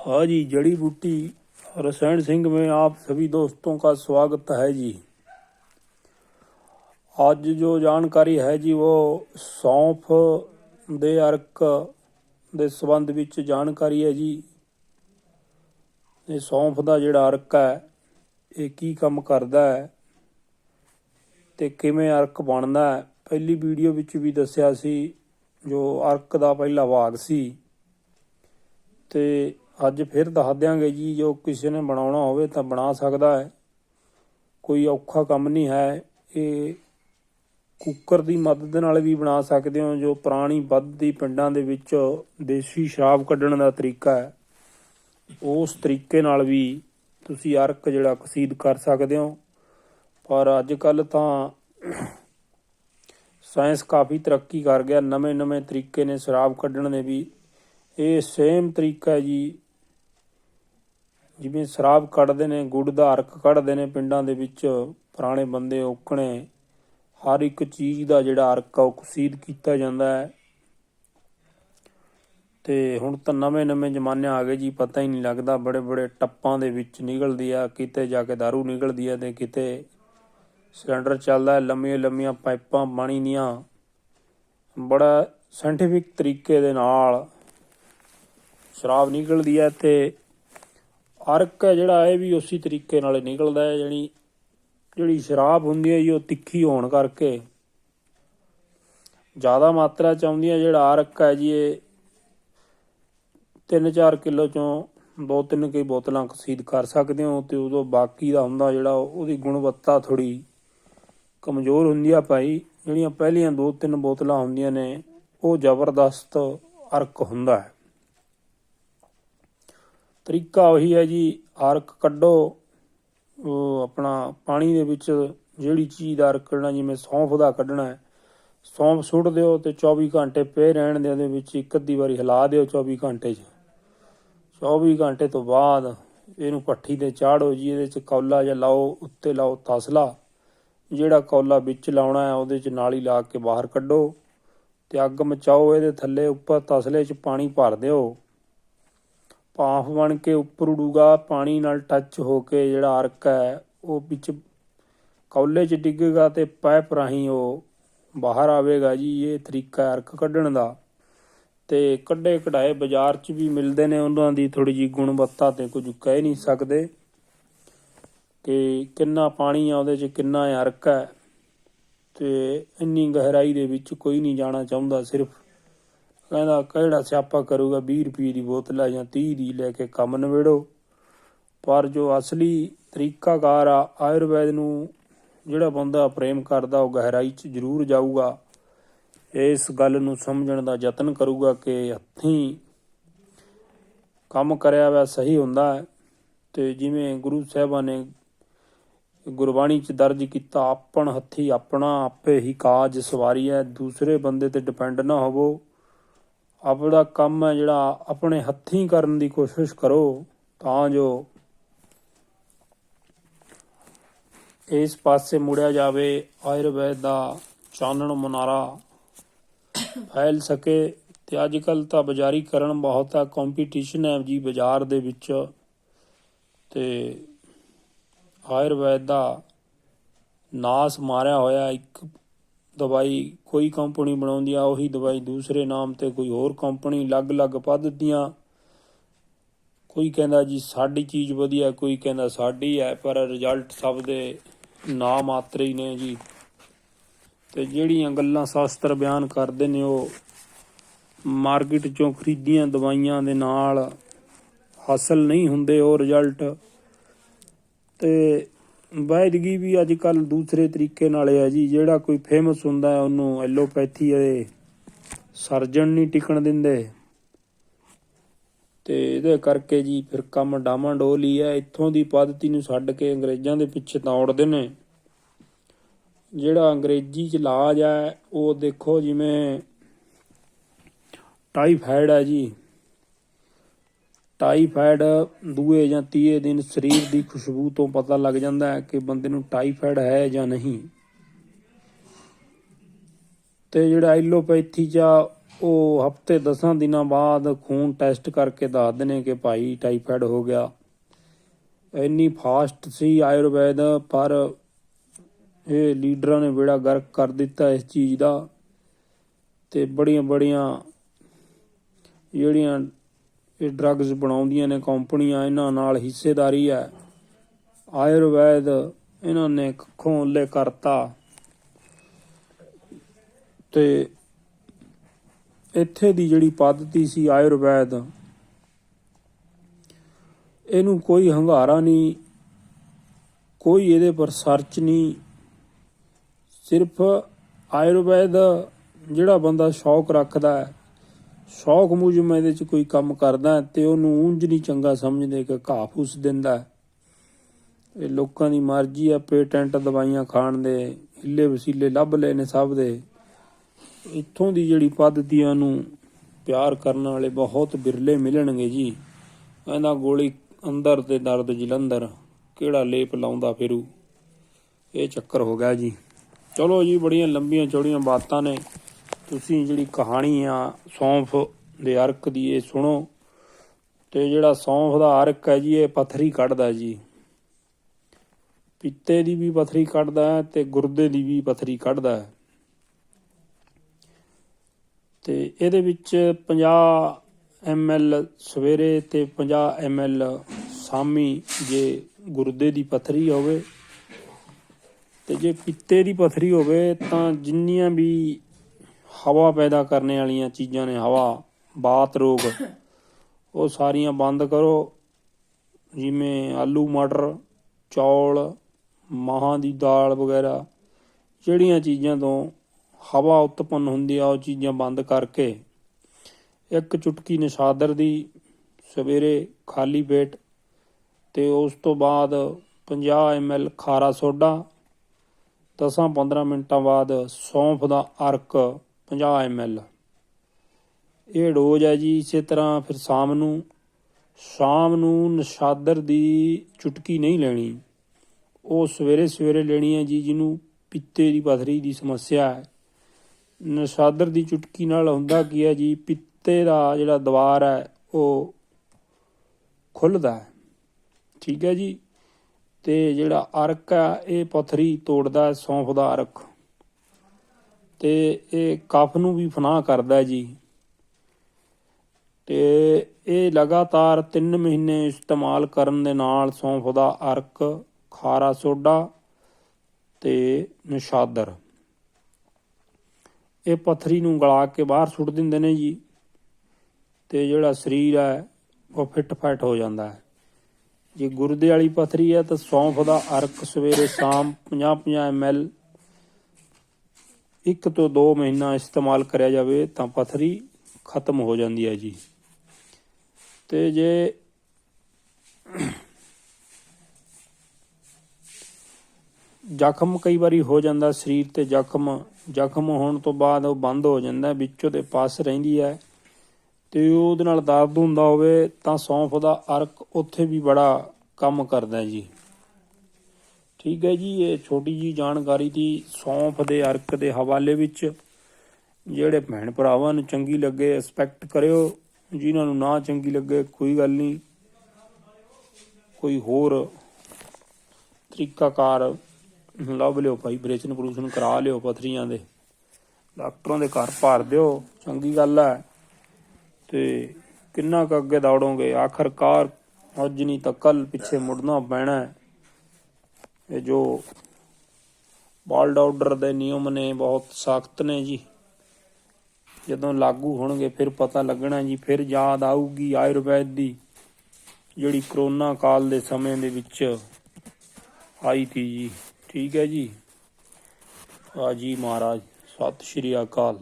हाँ जी जड़ी बूटी रसायन सिंह में आप सभी दोस्तों का स्वागत है जी आज जो जानकारी है जी वो सौंफ ਦੇ ਅਰਕ ਦੇ ਸੰਬੰਧ ਵਿੱਚ ਜਾਣਕਾਰੀ ਹੈ ਜੀ ਇਹ ਸੌਂਫ ਦਾ ਜਿਹੜਾ ਅਰਕ ਹੈ ਇਹ ਕੀ ਕੰਮ ਕਰਦਾ ਹੈ ਤੇ ਕਿਵੇਂ ਅਰਕ ਬਣਦਾ ਹੈ ਪਹਿਲੀ ਵੀਡੀਓ ਵਿੱਚ ਵੀ ਦੱਸਿਆ ਸੀ ਜੋ ਅਰਕ ਦਾ ਪਹਿਲਾ ਭਾਗ ਸੀ ਤੇ ਅੱਜ ਫਿਰ ਦੱਸ ਦਿਆਂਗੇ ਜੀ, ਜੋ ਕਿਸੇ ਨੇ ਬਣਾਉਣਾ ਹੋਵੇ ਤਾਂ ਬਣਾ ਸਕਦਾ ਹੈ। ਕੋਈ ਔਖਾ ਕੰਮ ਨਹੀਂ ਹੈ। ਇਹ ਕੁੱਕਰ ਦੀ ਮਦਦ ਨਾਲ ਵੀ ਬਣਾ ਸਕਦੇ ਹੋ, ਜੋ ਪੁਰਾਣੀ ਵੱਧਦੀ ਪਿੰਡਾਂ ਦੇ ਵਿੱਚ ਦੇਸੀ ਸ਼ਰਾਬ ਕੱਢਣ ਦਾ ਤਰੀਕਾ ਹੈ। ਉਸ ਤਰੀਕੇ ਨਾਲ ਵੀ ਤੁਸੀਂ ਅਰਕ ਜਿਹੜਾ ਕਸੀਦ ਕਰ ਸਕਦੇ ਹੋ। ਪਰ ਅੱਜ ਕੱਲ ਤਾਂ ਸਾਇੰਸ ਕਾਫੀ ਤਰੱਕੀ ਕਰ ਗਿਆ। ਨਵੇਂ ਨਵੇਂ ਤਰੀਕੇ ਨੇ ਸ਼ਰਾਬ ਕੱਢਣ ਦੇ ਵੀ ਇਹ ਸੇਮ ਤਰੀਕਾ ਜੀ, ਜਿਵੇਂ ਸ਼ਰਾਬ ਕੱਢਦੇ ਨੇ, ਗੁੜ ਦਾ ਅਰਕ ਕੱਢਦੇ ਨੇ ਪਿੰਡਾਂ ਦੇ ਵਿੱਚ, ਪੁਰਾਣੇ ਬੰਦੇ ਓਕਣੇ ਹਰ ਇੱਕ ਚੀਜ਼ ਦਾ ਜਿਹੜਾ ਅਰਕ ਆ ਉਹ ਕਸੀਦ ਕੀਤਾ ਜਾਂਦਾ ਹੈ। ਤੇ ਹੁਣ ਤਾਂ ਨਵੇਂ ਨਵੇਂ ਜ਼ਮਾਨੇ ਆ ਗਏ ਜੀ, ਪਤਾ ਹੀ ਨਹੀਂ ਲੱਗਦਾ, ਬੜੇ ਬੜੇ ਟੱਪਾਂ ਦੇ ਵਿੱਚ ਨਿਕਲਦੀ ਆ, ਕਿਤੇ ਜਾ ਕੇ दारू ਨਿਕਲਦੀ ਆ ਤੇ ਕਿਤੇ ਸਿਲੰਡਰ ਚੱਲਦਾ ਹੈ ਲੰਮੀਆਂ ਲੰਮੀਆਂ ਪਾਈਪਾਂ ਪਾਣੀ ਦੀਆਂ। ਬੜਾ ਸਾਇੰਟੀਫਿਕ ਤਰੀਕੇ ਦੇ ਨਾਲ ਸ਼ਰਾਬ ਨਿਕਲਦੀ ਹੈ ਤੇ ਅਰਕ ਹੈ ਜਿਹੜਾ, ਇਹ ਵੀ ਉਸੇ ਤਰੀਕੇ ਨਾਲ ਨਿਕਲਦਾ ਹੈ ਜਿਹੜੀ ਜਿਹੜੀ ਸ਼ਰਾਬ ਹੁੰਦੀ ਹੈ ਜੀ, ਉਹ ਤਿੱਖੀ ਹੋਣ ਕਰਕੇ। ਜ਼ਿਆਦਾ ਮਾਤਰਾ ਚ ਆਉਂਦੀ ਹੈ ਜਿਹੜਾ ਅਰਕ ਹੈ ਜੀ, ਇਹ 3-4 ਕਿਲੋ ਚੋਂ ਦੋ ਤਿੰਨ ਕਈ ਬੋਤਲਾਂ ਖਸੀਦ ਕਰ ਸਕਦੇ ਹੋ, ਤੇ ਉਦੋਂ ਬਾਕੀ ਦਾ ਹੁੰਦਾ ਜਿਹੜਾ, ਉਹਦੀ ਗੁਣਵੱਤਾ ਥੋੜੀ ਕਮਜ਼ੋਰ ਹੁੰਦੀ ਆ ਭਾਈ। ਜਿਹੜੀਆਂ ਪਹਿਲੀਆਂ ਦੋ ਤਿੰਨ ਬੋਤਲਾਂ ਹੁੰਦੀਆਂ ਨੇ, ਉਹ ਜ਼ਬਰਦਸਤ ਅਰਕ ਹੁੰਦਾ ਹੈ। ਤਰੀਕਾ ਉਹੀ ਹੈ ਜੀ ਅਰਕ ਕੱਢੋ, ਉਹ ਆਪਣਾ ਪਾਣੀ ਦੇ ਵਿੱਚ ਜਿਹੜੀ ਚੀਜ਼ ਦਾ ਅਰਕ ਕੱਢਣਾ, ਜਿਵੇਂ ਸੌਂਫ ਦਾ ਕੱਢਣਾ ਹੈ, ਸੌਂਫ ਸੁੱਟ ਦਿਓ ਤੇ 24 ਘੰਟੇ ਪਏ ਰਹਿਣ ਦੇ ਉਹਦੇ ਵਿੱਚ, ਇੱਕ ਅੱਧੀ ਵਾਰੀ ਹਿਲਾ ਦਿਓ 24 ਘੰਟੇ 'ਚ। 24 ਘੰਟੇ ਤੋਂ ਬਾਅਦ ਇਹਨੂੰ ਪੱਠੀ ਤੇ ਚਾੜੋ ਜੀ, ਇਹਦੇ 'ਚ ਕੌਲਾ ਜਾਂ ਲਾਓ, ਉੱਤੇ ਲਾਓ ਤਸਲਾ। ਜਿਹੜਾ ਕੌਲਾ ਵਿੱਚ ਲਾਉਣਾ ਹੈ, ਉਹਦੇ 'ਚ ਨਾਲੀ ਲਾ ਕੇ ਬਾਹਰ ਕੱਢੋ ਤੇ ਅੱਗ ਮਚਾਓ, ਇਹਦੇ ਥੱਲੇ ਉੱਪਰ ਤਸਲੇ 'ਚ ਪਾਣੀ ਭਰ ਦਿਓ। ਭਾਫ ਬਣ ਕੇ ਉੱਪਰ ਉਡੂਗਾ, ਪਾਣੀ ਨਾਲ ਟੱਚ ਹੋ ਕੇ ਜਿਹੜਾ ਅਰਕ ਹੈ, ਉਹ ਵਿੱਚ ਕੌਲੇ 'ਚ ਡਿੱਗੇਗਾ ਤੇ ਪਾਈਪ ਰਾਹੀਂ ਉਹ ਬਾਹਰ ਆਵੇਗਾ ਜੀ, ਇਹ ਤਰੀਕਾ ਅਰਕ ਕੱਢਣ ਦਾ। ਤੇ ਕੱਢੇ ਕਢਾਏ ਬਾਜ਼ਾਰ 'ਚ ਵੀ ਮਿਲਦੇ ਨੇ ਉਹਨਾਂ ਦੀ ਥੋੜੀ ਜੀ ਗੁਣਵੱਤਾ ਤੇ ਕੁਝ ਕਹਿ ਨਹੀਂ ਸਕਦੇ ਕਿ ਕਿੰਨਾ ਪਾਣੀ ਆ ਉਹਦੇ 'ਚ, ਕਿੰਨਾ ਅਰਕ ਹੈ। ਤੇ ਇੰਨੀ ਗਹਿਰਾਈ ਦੇ ਵਿੱਚ ਕੋਈ ਨਹੀਂ ਜਾਣਾ ਚਾਹੁੰਦਾ, ਸਿਰਫ ਕਹਿੰਦਾ ਕਿਹੜਾ ਸਿਆਪਾ ਕਰੂਗਾ 20 ਰੁਪਏ ਦੀ ਬੋਤਲ ਆ ਜਾਂ 30 ਦੀ ਲੈ ਕੇ ਕੰਮ ਨਵੇੜੋ ਪਰ ਜੋ ਅਸਲੀ ਤਰੀਕਾਕਾਰ ਆ, ਆਯੁਰਵੈਦ ਨੂੰ ਜਿਹੜਾ ਬੰਦਾ ਪ੍ਰੇਮ ਕਰਦਾ, ਉਹ ਗਹਿਰਾਈ 'ਚ ਜ਼ਰੂਰ ਜਾਊਗਾ। ਇਸ ਗੱਲ ਨੂੰ ਸਮਝਣ ਦਾ ਯਤਨ ਕਰੂਗਾ ਕਿ ਹੱਥੀਂ ਕੰਮ ਕਰਿਆ ਹੋਇਆ ਸਹੀ ਹੁੰਦਾ ਹੈ ਤੇ ਜਿਵੇਂ ਗੁਰੂ ਸਾਹਿਬਾਂ ਨੇ ਗੁਰਬਾਣੀ 'ਚ ਦਰਜ ਕੀਤਾ, ਆਪਣ ਹੱਥੀ ਆਪਣਾ ਆਪੇ ਹੀ ਕਾਜ ਸਵਾਰੀ ਹੈ, ਦੂਸਰੇ ਬੰਦੇ ਤੇ ਡਿਪੈਂਡ ਨਾ ਹੋਵੋ। ਆਪਣਾ ਕੰਮ ਹੈ ਜਿਹੜਾ ਆਪਣੇ ਹੱਥੀਂ ਕਰਨ ਦੀ ਕੋਸ਼ਿਸ਼ ਕਰੋ, ਤਾਂ ਜੋ ਇਸ ਪਾਸੇ ਮੁੜਿਆ ਜਾਵੇ, ਆਯੁਰਵੈਦ ਦਾ ਚਾਨਣ ਮਨਾਰਾ ਫੈਲ ਸਕੇ। ਤੇ ਅੱਜ ਕੱਲ ਤਾਂ ਬਾਜ਼ਾਰੀਕਰਨ ਬਹੁਤ ਆ ਕੰਪੀਟੀਸ਼ਨ ਹੈ ਜੀ ਬਾਜ਼ਾਰ ਦੇ ਵਿੱਚ। ਤੇ ਆਯੁਰਵੈਦ ਦਾ ਨਾਸ ਮਾਰਿਆ ਹੋਇਆ ਇੱਕ ਦਵਾਈ ਕੋਈ ਕੰਪਨੀ ਬਣਾਉਂਦੀ ਆ, ਉਹੀ ਦਵਾਈ ਦੂਸਰੇ ਨਾਮ ਤੇ ਕੋਈ ਹੋਰ ਕੰਪਨੀ ਅਲੱਗ-ਅਲੱਗ ਪੱਧਤੀਆਂ ਕੋਈ ਕਹਿੰਦਾ ਜੀ ਸਾਡੀ ਚੀਜ਼ ਵਧੀਆ, ਕੋਈ ਕਹਿੰਦਾ ਸਾਡੀ ਹੈ, ਪਰ ਰਿਜ਼ਲਟ ਸਭ ਦੇ ਨਾ ਮਾਤਰ ਹੀ ਨੇ ਜੀ। ਤੇ ਜਿਹੜੀਆਂ ਗੱਲਾਂ ਸ਼ਾਸਤਰ ਬਿਆਨ ਕਰਦੇ ਨੇ, ਉਹ ਮਾਰਕੀਟ ਚੋਂ ਖਰੀਦੀਆਂ ਦਵਾਈਆਂ ਦੇ ਨਾਲ ਹਾਸਲ ਨਹੀਂ ਹੁੰਦੇ, ਉਹ ਰਿਜ਼ਲਟ ਤੇ ਵੈਦਗੀ ਵੀ ਅੱਜ ਕੱਲ ਦੂਸਰੇ ਤਰੀਕੇ ਨਾਲ ਹੈ ਜੀ, ਜਿਹੜਾ ਕੋਈ ਫੇਮਸ ਹੁੰਦਾ ਉਹਨੂੰ ਐਲੋਪੈਥੀ ਦੇ ਸਰਜਨ ਨਹੀਂ ਟਿਕਣ ਦਿੰਦੇ। ਤੇ ਇਹਦੇ ਕਰਕੇ ਜੀ ਫਿਰ ਕੰਮ ਡਾਮਾਡੋਲ ਹੀ ਹੈ ਇੱਥੋਂ ਦੀ ਪੱਧਤੀ ਨੂੰ ਛੱਡ ਕੇ ਅੰਗਰੇਜ਼ਾਂ ਦੇ ਪਿੱਛੇ ਦੌੜਦੇ ਨੇ। ਜਿਹੜਾ ਅੰਗਰੇਜ਼ੀ ਚ ਇਲਾਜ ਹੈ ਉਹ ਦੇਖੋ ਜਿਵੇਂ ਟਾਈਫਾਇਡ ਹੈ ਜੀ। ਟਾਈਫਾਇਡ ਦੂਏ ਜਾਂ ਤੀਏ ਦਿਨ ਸਰੀਰ ਦੀ ਖੁਸ਼ਬੂ ਤੋਂ ਪਤਾ ਲੱਗ ਜਾਂਦਾ ਹੈ ਕਿ ਬੰਦੇ ਨੂੰ ਟਾਈਫਾਇਡ ਹੈ ਜਾਂ ਨਹੀਂ। ਤੇ ਜਿਹੜਾ ਐਲੋਪੈਥੀ ਚ ਆ, ਉਹ ਹਫ਼ਤੇ 10 ਦਿਨਾਂ ਬਾਅਦ ਖੂਨ ਟੈਸਟ ਕਰਕੇ ਦੱਸਦੇ ਨੇ ਕਿ ਭਾਈ ਟਾਈਫਾਇਡ ਹੋ ਗਿਆ। ਇੰਨੀ ਫਾਸਟ ਸੀ ਆਯੁਰਵੈਦ ਪਰ ਇਹ ਲੀਡਰਾਂ ਨੇ ਬੇੜਾ ਗਰਕ ਕਰ ਦਿੱਤਾ ਇਸ ਚੀਜ਼ ਦਾ। ਤੇ ਬੜੀਆਂ ਬੜੀਆਂ ਜਿਹੜੀਆਂ ਇਹ ਡਰੱਗਸ ਬਣਾਉਂਦੀਆਂ ਨੇ ਕੰਪਨੀਆਂ, ਇਹਨਾਂ ਨਾਲ ਹਿੱਸੇਦਾਰੀ ਹੈ। ਆਯੁਰਵੈਦ ਇਹਨਾਂ ਨੇ ਕੱਖੋਂ ਲੈ ਕਰਤਾ। ਤੇ ਇੱਥੇ ਦੀ ਜਿਹੜੀ ਪੱਧਤੀ ਸੀ ਆਯੁਰਵੈਦ, ਇਹਨੂੰ ਕੋਈ ਹੰਗਾਰਾ ਨਹੀਂ, ਕੋਈ ਇਹਦੇ ਪਰ ਸਰਚ ਨਹੀਂ। ਸਿਰਫ ਆਯੁਰਵੈਦ ਜਿਹੜਾ ਬੰਦਾ ਸ਼ੌਕ ਰੱਖਦਾ ਹੈ ਸ਼ੌਕ ਮੁਜਮ ਇਹਦੇ ਚ ਕੋਈ ਕੰਮ ਕਰਦਾ ਹੈ ਤੇ ਉਹਨੂੰ ਉਂਝ ਨਹੀਂ ਚੰਗਾ ਸਮਝਦੇ ਕਿ ਘਾਹ ਫੂਸ ਦਿੰਦਾ ਇਹ ਲੋਕਾਂ ਦੀ ਮਰਜ਼ੀ ਆ, ਪੇਟੈਂਟ ਦਵਾਈਆਂ ਖਾਣ ਦੇ, ਹਿੱਲੇ ਵਸੀਲੇ ਲੱਭ ਲਏ ਨੇ ਸਭ ਦੇ। ਇੱਥੋਂ ਦੀ ਜਿਹੜੀ ਪੱਧਤੀ ਆ ਉਹਨੂੰ ਪਿਆਰ ਕਰਨ ਵਾਲੇ ਬਹੁਤ ਬਿਰਲੇ ਮਿਲਣਗੇ ਜੀ। ਕਹਿੰਦਾ ਗੋਲੀ ਅੰਦਰ ਤੇ ਦਰਦ ਜਲੰਧਰ, ਕਿਹੜਾ ਲੇਪ ਲਾਉਂਦਾ ਫਿਰੂ? ਇਹ ਚੱਕਰ ਹੋ ਗਿਆ ਜੀ। ਚਲੋ ਜੀ, ਬੜੀਆਂ ਲੰਬੀਆਂ ਚੌੜੀਆਂ ਬਾਤਾਂ ਨੇ। ਤੁਸੀਂ ਜਿਹੜੀ ਕਹਾਣੀ ਆ, ਸੌਂਫ ਦੇ ਅਰਕ ਦੀ ਇਹ ਸੁਣੋ। ਤੇ ਜਿਹੜਾ ਸੌਂਫ ਦਾ ਅਰਕ ਹੈ ਜੀ, ਇਹ ਪਥਰੀ ਕੱਢਦਾ ਜੀ। ਪਿੱਤੇ ਦੀ ਵੀ ਪਥਰੀ ਕੱਢਦਾ ਹੈ ਤੇ ਗੁਰਦੇ ਦੀ ਵੀ ਪਥਰੀ ਕੱਢਦਾ ਹੈ। ਤੇ ਇਹਦੇ ਵਿੱਚ 50 ml ਸਵੇਰੇ ਤੇ 50 ml ਸ਼ਾਮੀ ਜੇ ਗੁਰਦੇ ਦੀ ਪਥਰੀ ਹੋਵੇ, ਤੇ ਜੇ ਪਿੱਤੇ ਦੀ ਪਥਰੀ ਹੋਵੇ, ਤਾਂ ਜਿੰਨੀਆਂ ਵੀ ਹਵਾ ਪੈਦਾ ਕਰਨ ਵਾਲੀਆਂ ਚੀਜ਼ਾਂ ਨੇ ਹਵਾ, ਬਾਤ ਰੋਗ। ਉਹ ਸਾਰੀਆਂ ਬੰਦ ਕਰੋ। ਜਿਵੇਂ ਆਲੂ, ਮਟਰ, ਚੌਲ, ਮਾਹਾਂ ਦੀ ਦਾਲ ਵਗੈਰਾ, ਜਿਹੜੀਆਂ ਚੀਜ਼ਾਂ ਤੋਂ ਹਵਾ ਉਤਪੰਨ ਹੁੰਦੀ ਆ, ਉਹ ਚੀਜ਼ਾਂ ਬੰਦ ਕਰਕੇ। ਇੱਕ ਚੁਟਕੀ ਨਿਸ਼ਾਦਰ ਦੀ ਸਵੇਰੇ ਖਾਲੀ ਪੇਟ ਤੇ ਉਸ ਤੋਂ ਬਾਅਦ 50 ml ਖਾਰਾ ਸੋਡਾ 10-15 ਮਿੰਟਾਂ ਬਾਅਦ ਸੌਂਫ ਦਾ ਅਰਕ 50 ml ਇਹ ਡੋਜ਼ ਹੈ ਜੀ ਇਸੇ ਤਰ੍ਹਾਂ ਫਿਰ ਸ਼ਾਮ ਨੂੰ ਸ਼ਾਮ ਨੂੰ ਨਸ਼ਾਦਰ ਦੀ ਚੁਟਕੀ ਨਹੀਂ ਲੈਣੀ। ਉਹ ਸਵੇਰੇ ਸਵੇਰੇ ਲੈਣੀ ਹੈ ਜੀ, ਜਿਹਨੂੰ ਪਿੱਤੇ ਦੀ ਪਥਰੀ ਦੀ ਸਮੱਸਿਆ ਹੈ। ਨਸ਼ਾਦਰ ਦੀ ਚੁਟਕੀ ਨਾਲ ਹੁੰਦਾ ਕੀ ਹੈ ਜੀ, ਪਿੱਤੇ ਦਾ ਜਿਹੜਾ ਦਵਾਰ ਹੈ, ਉਹ ਖੁੱਲਦਾ ਹੈ। ਠੀਕ ਹੈ ਜੀ? ਤੇ ਜਿਹੜਾ ਅਰਕ ਹੈ, ਇਹ ਪਥਰੀ ਤੋੜਦਾ ਸੌਂਫ ਦਾ ਅਰਕ। ਤੇ ਇਹ ਕਫ ਨੂੰ ਵੀ ਫਨਾਹ ਕਰਦਾ ਜੀ। ਤੇ ਇਹ ਲਗਾਤਾਰ 3 ਮਹੀਨੇ ਇਸਤੇਮਾਲ ਕਰਨ ਦੇ ਨਾਲ ਸੌਂਫ ਦਾ ਅਰਕ, ਖਾਰਾ ਸੋਡਾ ਤੇ ਨਿਸ਼ਾਦਰ। ਇਹ ਪਥਰੀ ਨੂੰ ਗਲਾ ਕੇ ਬਾਹਰ ਸੁੱਟ ਦਿੰਦੇ ਨੇ ਜੀ ਤੇ ਜਿਹੜਾ ਸਰੀਰ ਹੈ, ਉਹ ਫਿੱਟ ਫਾਟ ਹੋ ਜਾਂਦਾ ਹੈ। ਜੇ ਗੁਰਦੇ ਵਾਲੀ ਪਥਰੀ ਹੈ ਤਾਂ ਸੌਂਫ ਦਾ ਅਰਕ ਸਵੇਰੇ ਸ਼ਾਮ 50-50 ml ਇੱਕ ਤੋਂ 2 ਮਹੀਨਾ ਇਸਤੇਮਾਲ ਕਰਿਆ ਜਾਵੇ ਤਾਂ ਪਥਰੀ ਖਤਮ ਹੋ ਜਾਂਦੀ ਹੈ ਜੀ। ਤੇ ਜੇ ਜ਼ਖਮ ਕਈ ਵਾਰੀ ਹੋ ਜਾਂਦਾ ਸਰੀਰ ਤੇ ਜ਼ਖਮ ਜ਼ਖਮ ਹੋਣ ਤੋਂ ਬਾਅਦ ਉਹ ਬੰਦ ਹੋ ਜਾਂਦਾ, ਵਿੱਚੋਂ ਤੇ ਪਸ ਰਹਿੰਦੀ ਹੈ ਤੇ ਉਹਦੇ ਨਾਲ ਦਰਦ ਹੁੰਦਾ ਹੋਵੇ ਤਾਂ ਸੌਂਫ ਦਾ ਅਰਕ ਉੱਥੇ ਵੀ ਬੜਾ ਕੰਮ ਕਰਦਾ ਜੀ। ਠੀਕ ਹੈ ਜੀ, ਇਹ ਛੋਟੀ ਜੀ ਜਾਣਕਾਰੀ ਦੀ ਸੌਂਫ ਦੇ ਅਰਕ ਦੇ ਹਵਾਲੇ ਵਿੱਚ ਜਿਹੜੇ ਭੈਣ ਭਰਾਵਾਂ ਨੂੰ ਚੰਗੀ ਲੱਗੇ ਰਿਸਪੈਕਟ ਕਰਿਓ, ਜਿਨ੍ਹਾਂ ਨੂੰ ਨਾ ਚੰਗੀ ਲੱਗੇ, ਕੋਈ ਗੱਲ ਨਹੀਂ। ਕੋਈ ਹੋਰ ਤਰੀਕਾਕਾਰ ਲੱਭ ਲਿਓ ਭਾਈ, ਬ੍ਰੇਚਨ ਪ੍ਰੂਸ਼ਨ ਕਰਾ ਲਿਓ ਪਥਰੀਆਂ ਦੇ। ਡਾਕਟਰਾਂ ਦੇ ਘਰ ਭਰ ਦਿਓ, ਚੰਗੀ ਗੱਲ ਹੈ। ਤੇ ਕਿੰਨਾ ਕੁ ਅੱਗੇ ਦੌੜੋਗੇ? ਆਖਰਕਾਰ ਅੱਜ ਨਹੀਂ ਤਾਂ ਕੱਲ ਪਿੱਛੇ ਮੁੜਨਾ ਪੈਣਾ ਹੈ। ਇਹ ਜੋ ਬਾਲਡ ਆਰਡਰ ਦੇ ਨਿਯਮ ਨੇ, ਬਹੁਤ ਸਖਤ ਨੇ ਜੀ। ਜਦੋਂ ਲਾਗੂ ਹੋਣਗੇ, ਫਿਰ ਪਤਾ ਲੱਗਣਾ ਜੀ। ਫਿਰ ਯਾਦ ਆਊਗੀ ਆਯੁਰਵੈਦ ਦੀ, ਜਿਹੜੀ ਕਰੋਨਾ ਕਾਲ ਦੇ ਸਮੇਂ ਦੇ ਵਿੱਚ ਆਈ ਤੀ ਜੀ। ਠੀਕ ਹੈ ਜੀ। ਆ ਮਹਾਰਾਜ, ਸਤਿ ਸ਼੍ਰੀ ਅਕਾਲ।